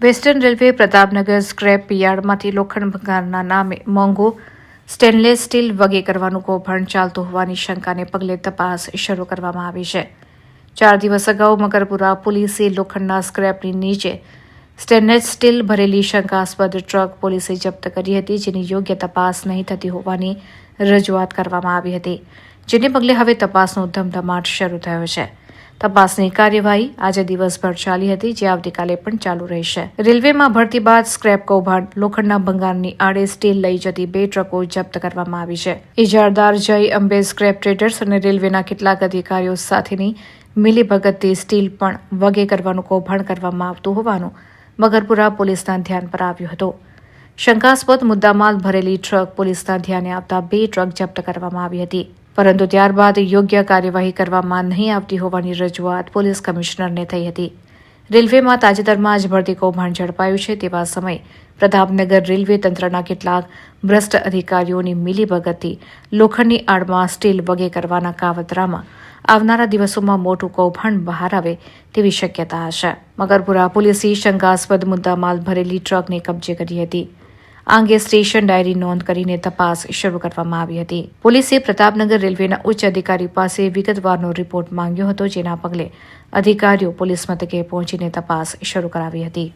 Western railway Pratapnagar scrap યાર્ડમાંથી લોખંડ ભંગારના નામે મોંઘુ સ્ટેનલેસ સ્ટીલ વગે કરવાનું કૌભાંડ ચાલતું હોવાની શંકાને પગલે તપાસ શરૂ કરવામાં આવી છે. ચાર દિવસ અગાઉ મકરપુરા પોલીસે લોખંડના સ્ક્રેપની નીચે સ્ટેનલેસ સ્ટીલ ભરેલી શંકાસ્પદ ટ્રક પોલીસે જપ્ત કરી હતી, જેની યોગ્ય તપાસ નહીં થતી હોવાની રજૂઆત કરવામાં આવી હતી, જેને પગલે હવે તપાસનો ધમધમાટ શરૂ થયો છે. તપાસની કાર્યવાહી આજે દિવસભર ચાલી હતી, જે આવતીકાલે પણ ચાલુ રહેશે. રેલવેમાં ભરતી બાદ સ્ક્રેપ કૌભાંડ લોખંડના ભંગારની આડે સ્ટીલ લઈ જતી બે ટ્રકો જપ્ત કરવામાં આવી છે. ઇજારદાર જય અંબે સ્ક્રેપ ટ્રેડર્સ અને રેલવેના કેટલાક અધિકારીઓ સાથેની મિલીભગતથી સ્ટીલ પણ વગે કરવાનું કૌભાંડ કરવામાં આવતું હોવાનું મગરપુરા પોલીસના ધ્યાન પર આવ્યું હતું. શંકાસ્પદ મુદ્દામાલ ભરેલી ટ્રક પોલીસના ધ્યાને આવતા બે ટ્રક જપ્ત કરવામાં આવી હતી. પરંતુ ત્યારબાદ યોગ્ય કાર્યવાહી કરવામાં નહીં આવતી હોવાની રજૂઆત પોલીસ કમિશનરને થઈ હતી. રેલવેમાં તાજેતરમાં જ ભરતી કૌભાંડ ઝડપાયું છે તેવા સમયે પ્રતાપનગર રેલવે તંત્રના કેટલાક ભ્રષ્ટ અધિકારીઓની મિલીભગતથી લોખંડની આડમાં સ્ટીલ વગે કરવાના કાવતરામાં આવનારા દિવસોમાં મોટું કૌભાંડ બહાર આવે તેવી શક્યતા હશે. મગરપુરા પોલીસે શંકાસ્પદ મુદ્દામાલ ભરેલી ટ્રકને કબજે કરી હતી. આ અંગે સ્ટેશન ડાયરી નોંધ કરીને તપાસ શરૂ કરવામાં આવી હતી. પોલીસે પ્રતાપનગર રેલવેના ઉચ્ચ અધિકારી પાસે વિગતવારનો રિપોર્ટ માંગ્યો હતો, જેના પગલે અધિકારીઓ પોલીસ મથકે પહોંચીને તપાસ શરૂ કરાવી હતી.